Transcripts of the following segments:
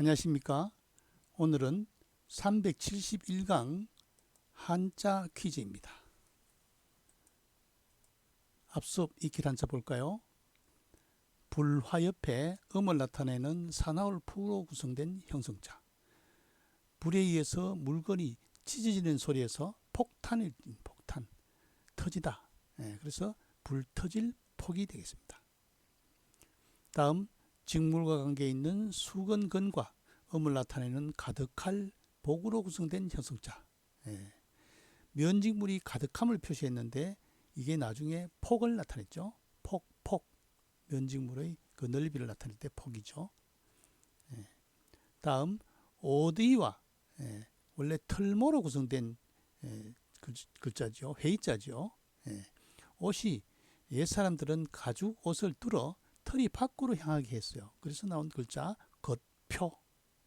안녕하십니까? 오늘은 371강 한자 퀴즈입니다. 앞서 익힐 한자 볼까요? 불화 옆에 음을 나타내는 사나울 풀로 구성된 형성자. 불에 의해서 물건이 찢어지는 소리에서 폭탄을 폭탄 터지다. 예, 그래서 불 터질 폭이 되겠습니다. 다음 직물과 관계 있는 수건근과 음을 나타내는 가득할 복으로 구성된 형성자. 예. 면직물이 가득함을 표시했는데 이게 나중에 폭을 나타냈죠. 폭, 폭. 면직물의 그 넓이를 나타낼 때 폭이죠. 예. 다음 오드이와 예. 원래 털모로 구성된 예. 글, 글자죠. 회의자죠. 예. 옷이 옛 사람들은 가죽 옷을 뚫어 털이 밖으로 향하게 했어요. 그래서 나온 글자 겉표.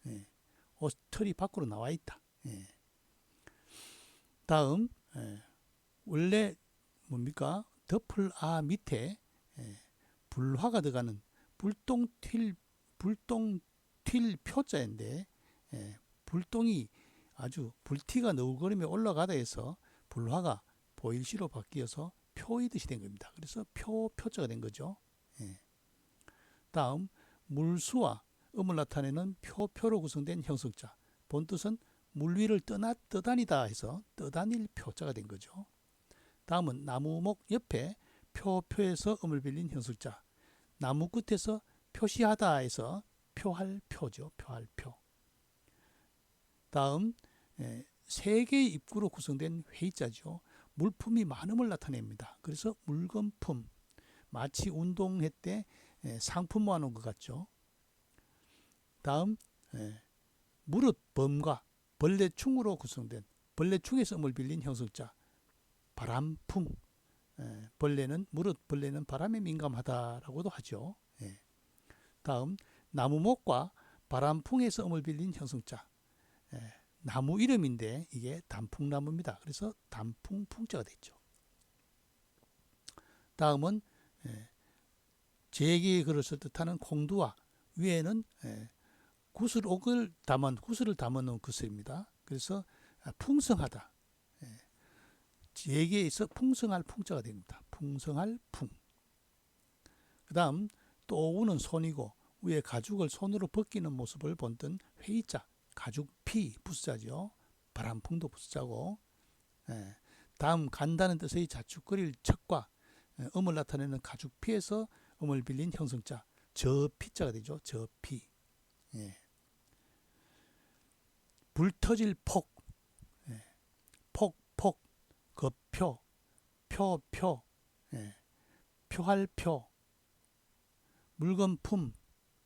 예. 옷 털이 밖으로 나와 있다. 예. 다음 예. 원래 뭡니까 덮을 아 밑에 예. 불화가 들어가는 불똥 튈 불똥 튈 표자인데 예. 불똥이 아주 불티가 너울거리며 올라가다 해서 불화가 보일시로 바뀌어서 표이듯이 된 겁니다. 그래서 표 표자가 된 거죠. 예. 다음 물수와 음을 나타내는 표표로 구성된 형성자. 본 뜻은 물 위를 떠나 떠다니다 해서 떠다닐 표자가 된 거죠. 다음은 나무목 옆에 표표에서 음을 빌린 형성자. 나무 끝에서 표시하다 해서 표할 표죠. 표할 표. 다음 예, 세 개의 입구로 구성된 회의자죠. 물품이 많음을 나타냅니다. 그래서 물건품 마치 운동회 때 예, 상품 모아놓은 것 같죠. 다음 예, 무릇 범과 벌레충으로 구성된 벌레충에서 음을 빌린 형성자 바람풍 예, 벌레는 무릇 벌레는 바람에 민감하다라고도 하죠. 예. 다음 나무목과 바람풍에서 음을 빌린 형성자 예, 나무 이름인데 이게 단풍나무입니다. 그래서 단풍풍자가 됐죠. 다음은 예, 제기의 그릇을 뜻하는 콩두와 위에는 예, 구슬옥을 담은 구슬을 담아 놓은 구슬입니다. 그래서 아, 풍성하다. 예, 제기에 있어 풍성할 풍자가 됩니다. 풍성할 풍. 그 다음 또 오는 손이고 위에 가죽을 손으로 벗기는 모습을 본뜬 회의자 가죽 피 부사죠. 바람풍도 부사고. 예, 다음 간다는 뜻의 자축거릴 척과 예, 음을 나타내는 가죽 피에서 음을 빌린 형성자 저피자가 되죠. 저피. 예. 불 터질 폭. 예. 폭, 폭. 급표. 표, 표. 예. 표할 표. 물건 품.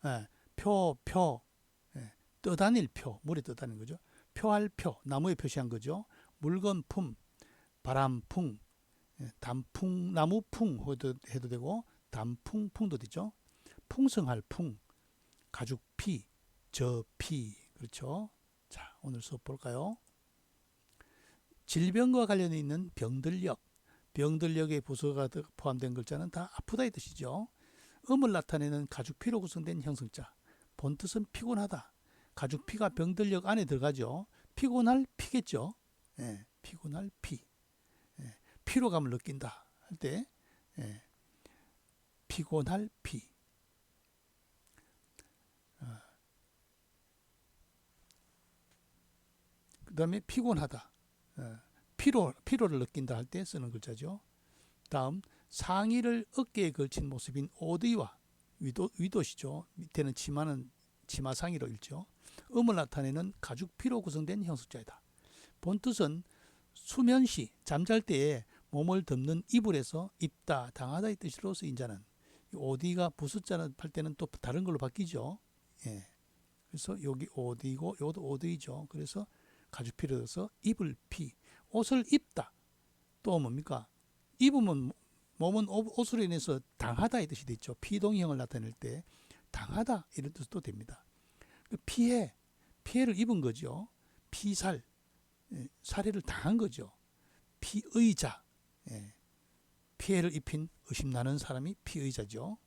예. 표, 표. 예. 떠다닐 표. 물에 떠다니는 거죠. 표할 표. 나무에 표시한 거죠. 물건 품. 바람 풍. 예. 단풍, 나무 풍 해도, 해도 되고 단풍 풍도 되죠. 풍성할 풍, 가죽 피, 저 피. 그렇죠. 자, 오늘 수업 볼까요? 질병과 관련이 있는 병들력, 병들력의 부서가 포함된 글자는 다 아프다 이 뜻이죠. 음을 나타내는 가죽 피로 구성된 형성자. 본 뜻은 피곤하다. 가죽 피가 병들력 안에 들어가죠. 피곤할 피겠죠. 예, 피곤할 피. 예, 피로감을 느낀다 할 때, 예, 피곤할 피. 어. 그 다음에 피곤하다. 어. 피로, 피로를 느낀다 할 때 쓰는 글자죠. 다음, 상의를 어깨에 걸친 모습인 오드이와 위도, 위도시죠. 밑에는 치마는 치마 상의로 읽죠. 음을 나타내는 가죽 피로 구성된 형식자이다. 본 뜻은 수면 시, 잠잘 때에 몸을 덮는 이불에서 입다, 당하다 의 뜻으로 쓰인 자는 오디가 부숫자는 팔 때는 또 다른 걸로 바뀌죠. 예. 그래서 여기 오디고 요도 오디죠. 그래서 가죽피를 넣어서 입을 피 옷을 입다. 또 뭡니까? 입으면 몸은 옷으로 인해서 당하다 이 뜻이 되죠. 피동형을 나타낼 때 당하다 이런 뜻도 됩니다. 그 피해 피해를 입은 거죠. 피살 예, 살해를 당한 거죠. 피의자 예. 피해를 입힌 의심나는 사람이 피의자죠.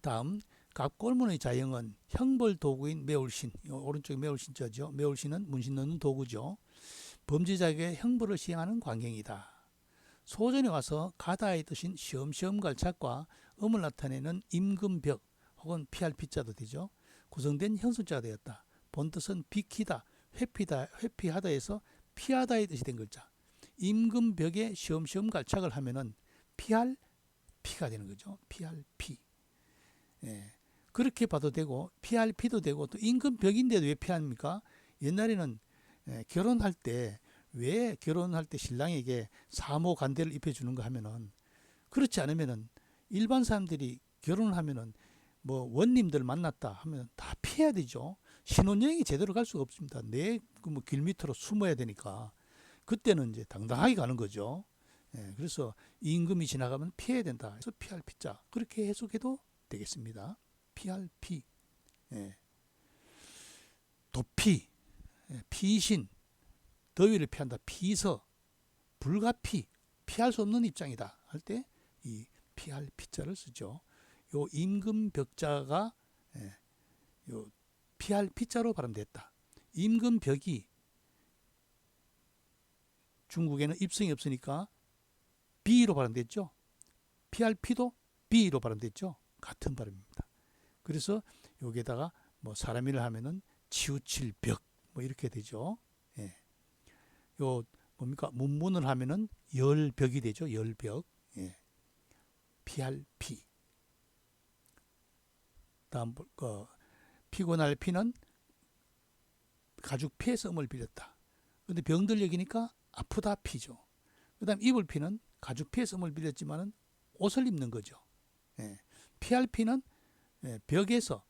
다음 갑골문의 자형은 형벌 도구인 매울신, 요 오른쪽에 매울신자죠. 매울신은 문신 넣는 도구죠. 범죄자에게 형벌을 시행하는 광경이다. 소전에 와서 가다의 뜻인 시험시험 갈착과 음을 나타내는 임금벽 혹은 피할 피자도 되죠. 구성된 형성자가 되었다. 본 뜻은 비키다, 회피다, 회피하다에서 피하다의 뜻이 된 글자. 임금벽에 시험시험 갈착을 하면은 피할 피가 되는 거죠. 피할 피. 예. 그렇게 봐도 되고 피할 피도 되고 또 임금벽인데도 왜 피합니까? 옛날에는 예, 결혼할 때 왜 결혼할 때 신랑에게 사모 간대를 입혀 주는 거 하면은 그렇지 않으면은 일반 사람들이 결혼을 하면은 뭐 원님들 만났다 하면 다 피해야 되죠. 신혼여행이 제대로 갈 수가 없습니다. 내그뭐길 밑으로 숨어야 되니까 그때는 이제 당당하게 가는 거죠. 예, 그래서 임금이 지나가면 피해야 된다. 그래서 피할 피자 그렇게 해석해도 되겠습니다. 피할 피, 예. 도피, 예, 피신, 더위를 피한다. 피서, 불가피, 피할 수 없는 입장이다. 할 때 이 피할 피자를 쓰죠. 요 임금 벽자가 예, 요 피할 피자로 발음됐다. 임금 벽이 중국에는 입성이 없으니까 B로 발음됐죠. 피도 B로 발음됐죠. 같은 발음입니다. 그래서 여기에다가 뭐 사람이라 하면은 치우칠 벽 뭐 이렇게 되죠. 예. 요 뭡니까 문문을 하면은 열벽이 되죠. 열벽. 예. 피. 다음 그 피곤할 피는 가죽 피에서 음을 빌렸다. 근데 병들 얘기니까 아프다 피죠. 그 다음 입을 피는 가죽 피에서 음을 빌렸지만은 옷을 입는 거죠. 예. 피할 피는 예, 벽에서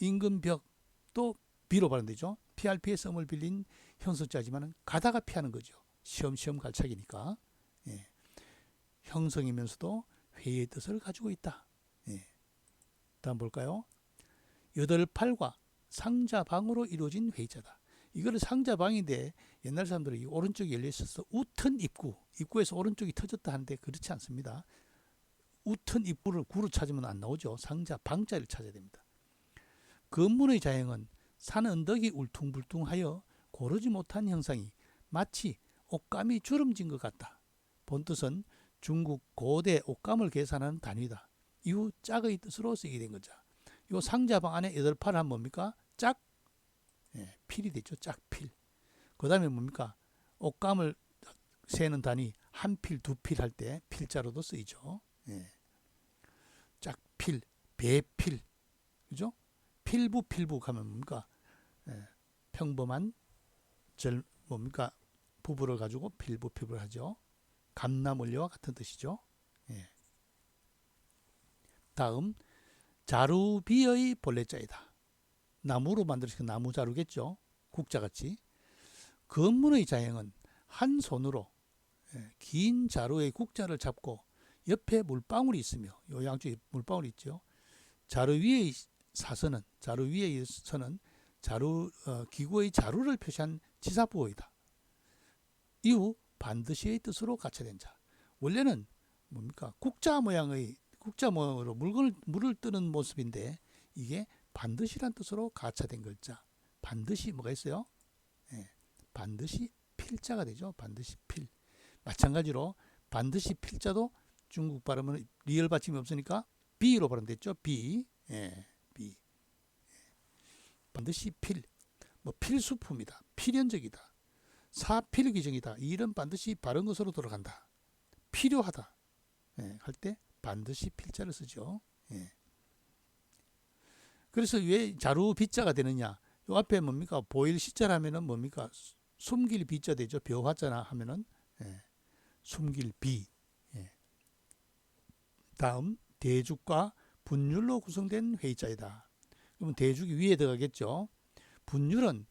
임금 벽또 비로 발음되죠. 피할 피의 썸을 빌린 형성자지만은 가다가 피하는 거죠. 시험시험 갈착이니까 예. 형성이면서도 회의 뜻을 가지고 있다. 예. 다음 볼까요? 여덟 팔과 상자방으로 이루어진 회의자다. 이거는 상자방인데 옛날 사람들은 이 오른쪽이 열려 있어서 우튼 입구, 입구에서 오른쪽이 터졌다 하는데 그렇지 않습니다. 우튼 입구를 구로 찾으면 안 나오죠. 상자 방자를 찾아야 됩니다. 건물의 자형은 산 언덕이 울퉁불퉁하여 고르지 못한 형상이 마치 옷감이 주름진 것 같다. 본뜻은 중국 고대 옷감을 계산하는 단위다. 이후 짝의 뜻으로 쓰게 된 거죠. 요 상자방 안에 여덟 팔은 뭡니까? 짝, 예, 필이 되죠. 짝필. 그 다음에 뭡니까? 옷감을 세는 단위 한 필, 두 필 할 때 필자로도 쓰이죠. 예. 짝필, 배필, 그죠? 필부, 필부 하면 뭡니까? 예. 평범한 절 뭡니까? 부부를 가지고 필부, 필부를 하죠. 감나물려와 같은 뜻이죠. 예. 다음 자루비의 본래자이다. 나무로 만들어진 나무 자루겠죠. 국자같이. 건문의 자형은 한 손으로 예, 긴 자루의 국자를 잡고 옆에 물방울이 있으며 요 양쪽에 물방울이 있죠. 자루 위의 사선은 자루 위의 선은 자루 어, 기구의 자루를 표시한 지사부호이다. 이후 반드시의 뜻으로 가차된 자. 원래는 뭡니까 국자 모양의 국자 모양으로 물건을 물을 뜨는 모습인데 이게 반드시란 뜻으로 가차된 글자. 반드시 뭐가 있어요? 예, 반드시 필자가 되죠. 반드시 필. 마찬가지로 반드시 필자도 중국 발음은 리얼 받침이 없으니까 B로 발음됐죠. B. 예, B. 예. 반드시 필. 뭐 필수품이다. 필연적이다. 사필기정이다. 이 일은 반드시 바른 것으로 돌아간다. 필요하다. 예, 할 때 반드시 필자를 쓰죠. 예. 그래서 왜 자루 비자가 되느냐? 요 앞에 뭡니까? 보일 시자라면은 뭡니까? 숨길 비자 되죠. 벼화자나 하면은 예, 숨길 비. 다음 대죽과 분율로 구성된 회의자이다. 그러면 대죽이 위에 들어가겠죠. 분율은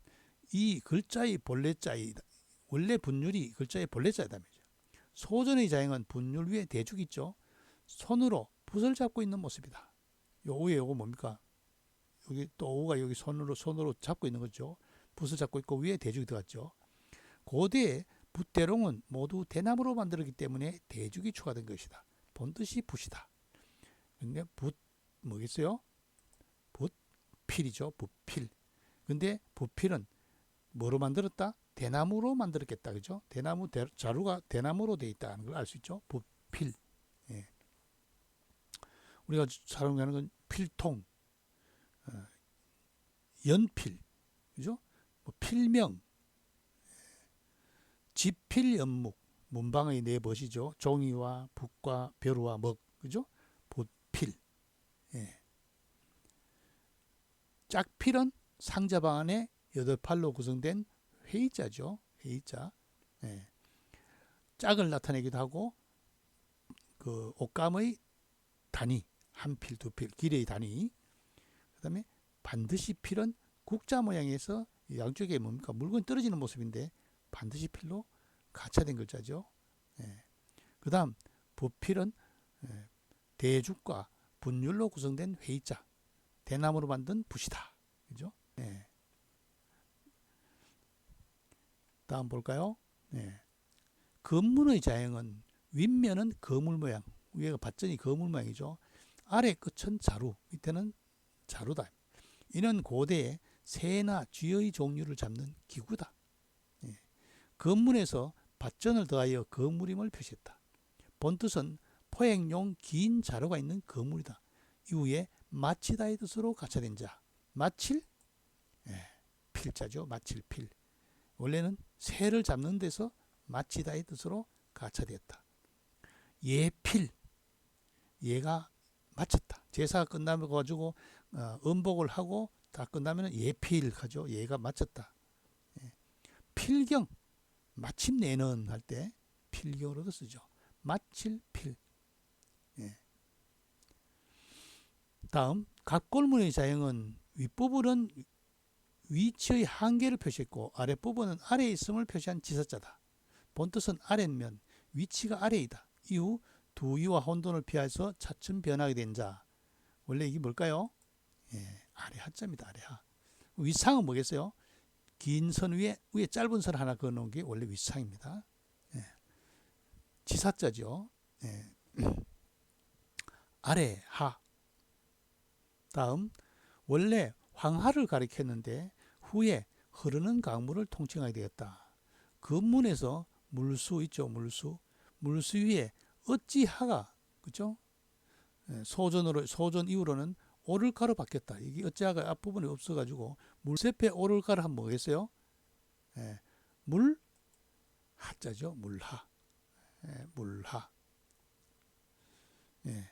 이 글자의 본래자이다. 원래 분율이 글자의 본래자이다. 소전의 자형은 분율 위에 대죽 있죠. 손으로 붓을 잡고 있는 모습이다. 요 위에 요거 뭡니까? 여기 또 오가 여기 손으로 손으로 잡고 있는 거죠. 붓을 잡고 있고 위에 대죽이 들어갔죠. 고대 붓대롱은 모두 대나무로 만들었기 때문에 대죽이 추가된 것이다. 본뜻이 붓이다. 근데 붓 뭐겠어요? 부필이죠. 부필. 근데 부필은 뭐로 만들었다? 대나무로 만들었겠다. 그죠? 대나무 대, 자루가 대나무로 돼 있다는 걸 알 수 있죠. 부필. 예. 우리가 사용하는 건 필통, 어, 연필, 그죠? 뭐 필명, 지필 연목, 문방의 네 벗이죠. 종이와 붓과 벼루와 먹, 그죠? 보필. 예. 짝필은 상자방 안에 여덟 팔로 구성된 회의자죠. 회의자. 예. 짝을 나타내기도 하고 그 옷감의 단위 한 필, 두 필, 길이의 단위. 그다음에 반드시 필은 국자 모양에서 양쪽에 뭡니까 물건 떨어지는 모습인데 반드시 필로 가차된 글자죠. 예. 그 다음 부필은 예, 대죽과 분율로 구성된 회의자, 대나무로 만든 붓이다. 그죠? 예. 다음 볼까요? 예. 건문의 자형은 윗면은 거물 모양, 위에가 밭전이 거물 모양이죠. 아래 끝은 자루, 밑에는 자루다. 이는 고대에 새나 쥐의 종류를 잡는 기구다. 예. 건문에서 밭전을 더하여 거물임을 표시했다. 본뜻은 포획용 긴 자루가 있는 거물이다. 이후에 마치다의 뜻으로 가차된 자. 마칠? 예, 필자죠. 마칠 필. 원래는 새를 잡는 데서 마치다의 뜻으로 가차되었다. 예필. 예가 마쳤다. 제사가 끝나면 가지고 어, 음복을 하고 다 끝나면 예필 하죠. 예가 마쳤다. 예. 필경. 마침내는 할 때 필경으로도 쓰죠. 마칠 필. 예. 다음 각골문의 자형은 윗부분은 위치의 한계를 표시했고 아랫부분은 아래에 있음을 표시한 지사자다. 본뜻은 아랫면, 위치가 아래이다. 이후 두위와 혼돈을 피해서 차츰 변하게 된 자. 원래 이게 뭘까요? 예, 아래 하자입니다. 아래 하. 윗상은 뭐겠어요? 긴 선 위에 위에 짧은 선 하나 그어 놓은 게 원래 윗상입니다. 예. 지사자죠. 예. 아래 하. 다음 원래 황하를 가리켰는데 후에 흐르는 강물을 통칭하게 되었다. 근문에서 물수 있죠, 물수. 물수 위에 어찌하가 그죠? 예, 소전으로 소전 이후로는 오를가로 바뀌었다. 이게 어찌하가 앞부분에 없어가지고 물세페 오를가를 하면 뭐겠어요? 예, 물 하자죠, 물하. 예, 물하. 예,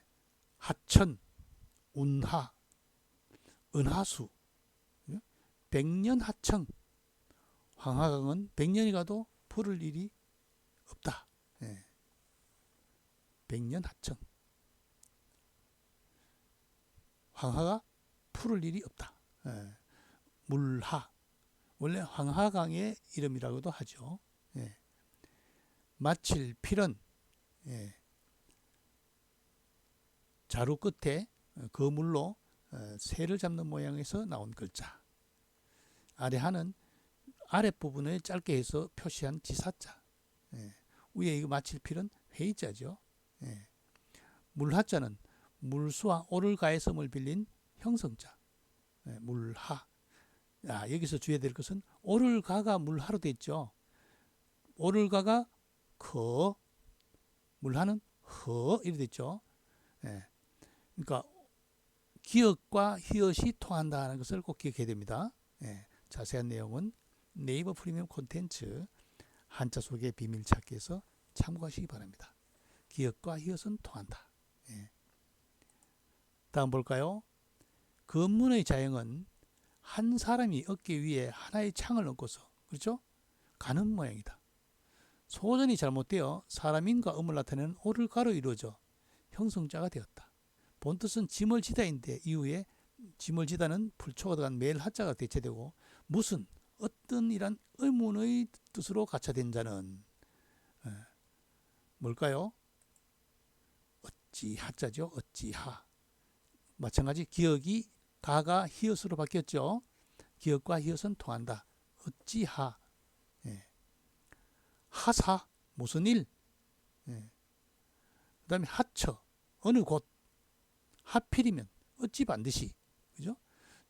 하천, 운하, 은하수, 예? 백년하청, 황하강은 백년이 가도 풀을 일이 없다. 예. 백년하청. 황하가 풀을 일이 없다. 예. 물하. 원래 황하강의 이름이라고도 하죠. 예. 마칠 필은 예. 자루 끝에 거물로 어, 새를 잡는 모양에서 나온 글자. 아래 하는 아랫부분을 짧게 해서 표시한 지사자. 예. 위에 이거 마칠 필은 회의자죠. 예. 물하자는 물수와 오를 가해섬을 빌린 형성자. 예. 물하. 아, 여기서 주의해야 될 것은 오를 가가 물하로 돼 있죠. 오를 가가 커, 물하는 허 이렇게 돼 있죠. 예. 그러니까 기억과 히읗이 통한다는 것을 꼭 기억해야 됩니다. 예. 자세한 내용은 네이버 프리미엄 콘텐츠 한자 속의 비밀 찾기에서 참고하시기 바랍니다. 기억과 히읗은 통한다. 예. 다음 볼까요? 근문의 자형은 한 사람이 어깨 위에 하나의 창을 얹고서 그렇죠? 가는 모양이다. 소전이 잘못되어 사람인과 음을 나타내는 오를가로 이루어져 형성자가 되었다. 본뜻은 짐을 지다인데 이후에 짐을 지다는 불초가 들어간 매일 하자가 대체되고 무슨 어떤 이란 의문의 뜻으로 가차된 자는 예, 뭘까요? 어찌 하자죠. 어찌 하. 마찬가지 기억이 가가 히읗으로 바뀌었죠. 기억과 히읗은 통한다. 어찌하. 예. 하사 무슨 일. 예. 그 다음에 하처 어느 곳. 하필이면 어찌 반드시. 그죠?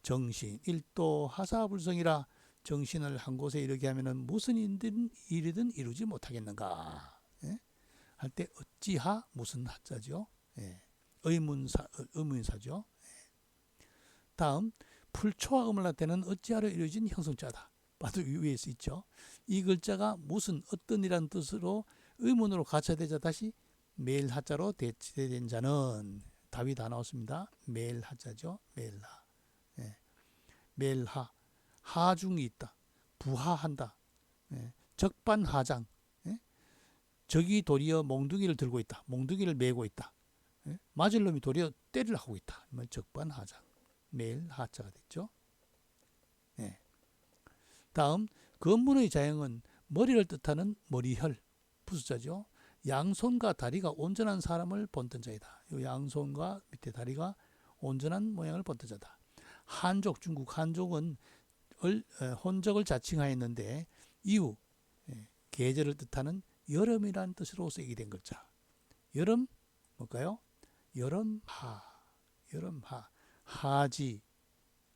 정신 일도 하사불성이라 정신을 한 곳에 이르게 하면은 무슨 일이든, 이루지 못하겠는가 예? 할때 어찌하 무슨 하자죠 예. 의문사 의문사죠 예. 다음 풀초와 음을 나타내는 어찌하러 이루어진 형성자다 봐도 위에 서 있죠 이 글자가 무슨 어떤 이라는 뜻으로 의문으로 가차되자 다시 매일 하자로 대치된 자는 답이 다 나왔습니다. 매일 하자죠. 매일하. 예. 매일하. 하중이 있다. 부하한다. 예. 적반하장. 예. 적이 도리어 몽둥이를 들고 있다. 몽둥이를 메고 있다. 예. 맞을 놈이 도리어 때를 하고 있다. 적반하장. 매일 하자가 됐죠. 예. 다음 건문의 자형은 머리를 뜻하는 머리혈 부수자죠. 양손과 다리가 온전한 사람을 본뜬 자이다. 이 양손과 밑에 다리가 온전한 모양을 본뜬 자다. 한족 중국 한족은 혼적을 자칭하였는데 이후 예, 계절을 뜻하는 여름이라는 뜻으로 쓰이게 된 글자. 여름 뭘까요? 여름하, 여름하, 하지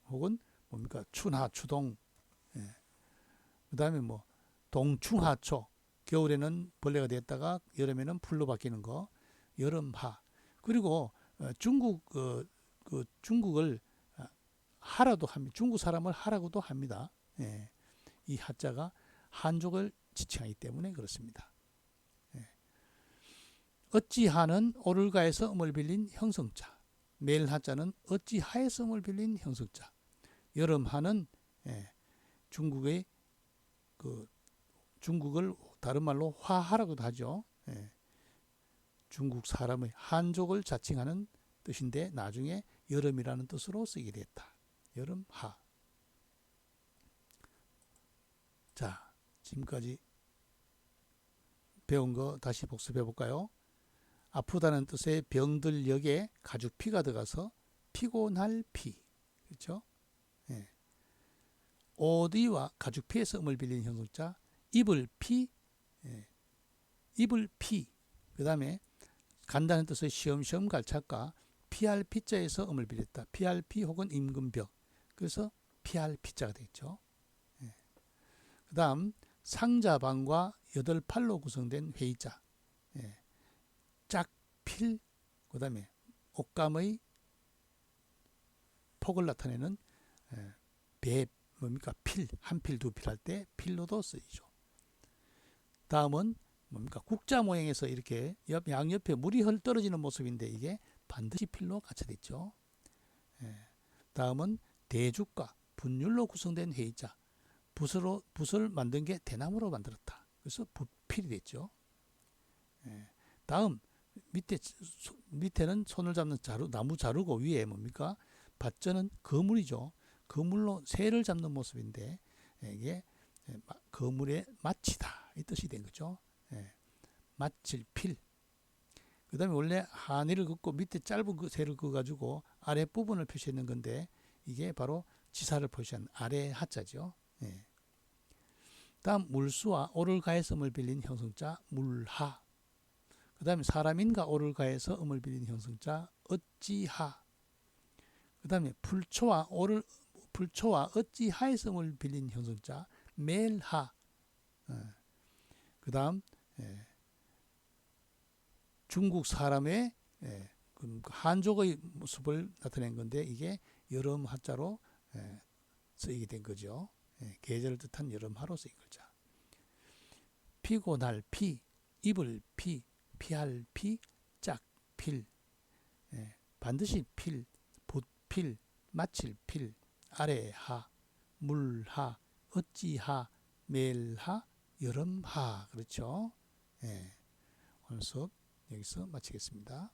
혹은 뭡니까 춘하, 추동. 예. 그다음에 뭐 동충하초. 겨울에는 벌레가 됐다가 여름에는 풀로 바뀌는 거 여름하 그리고 어, 중국 어, 그 중국을 아, 하라도 합니다. 중국 사람을 하라고도 합니다. 예. 이 하자가 한족을 지칭하기 때문에 그렇습니다. 예. 어찌하는 오를가에서 음을 빌린 형성자 매일 하자는 어찌하에서 음을 빌린 형성자 여름하는 예, 중국의 그 중국을 다른 말로 화하라고도 하죠. 예. 중국 사람의 한족을 자칭하는 뜻인데 나중에 여름이라는 뜻으로 쓰게 됐다. 여름하. 자, 지금까지 배운 거 다시 복습해 볼까요? 아프다는 뜻의 병들 역에 가죽 피가 들어가서 피곤할 피. 그렇죠? 예. 어디와 가죽 피에서 음을 빌린 형용자 입을 피 예. 입을 피. 그 다음에 간다는 뜻의 시험시험 갈착과 피할 피자에서 음을 빌렸다. 피할 피 혹은 임금벽. 그래서 피할 피자가 되겠죠. 예. 그 다음 상자방과 여덟 팔로 구성된 회의자. 예. 짝필. 그 다음에 옷감의 폭을 나타내는 예. 배 뭡니까 필 한 필 두 필 할 때 필로도 쓰이죠. 다음은 뭡니까 국자 모양에서 이렇게 옆 양옆에 물이 흘 떨어지는 모습인데 이게 반드시 필로 갖춰져 있죠. 예. 다음은 대죽과 분율로 구성된 회의자. 붓으로 붓을 만든 게 대나무로 만들었다. 그래서 붓필이 됐죠. 예. 다음 밑에 소- 밑에는 손을 잡는 자루 나무 자루고 위에 뭡니까 밭전은 거물이죠. 거물로 새를 잡는 모습인데 예, 이게 예, 마- 거물의 마치다 이 뜻이 된 거죠. 예. 마칠 필. 그 다음에 원래 하늘을 긋고 밑에 짧은 그 새를 그어 가지고 아래 부분을 표시했는 건데 이게 바로 지사를 표시한 아래 하자죠. 예. 다음 물수와 오를 가해서 음을 빌린 형성자 물하. 그 다음에 사람인가 오를 가해서 음을 빌린 형성자 어찌하. 그 다음에 불초와 오를 불초와 어찌하에서 음을 빌린 형성자 멜하. 그 다음, 중국 사람의 예, 그 한족의 모습을 나타낸 건데 이게 여름 하자로 예, 쓰이게 된 거죠. 예, 계절을 뜻한 여름하로 쓰인 글자. 피곤할 피, 입을 피, 피할 피, 짝 필. 예, 반드시 필, 붓필, 마칠 필, 아래 하, 물 하, 어찌 하, 매일 하, 여름 하. 그렇죠? 예. 오늘 수업 여기서 마치겠습니다.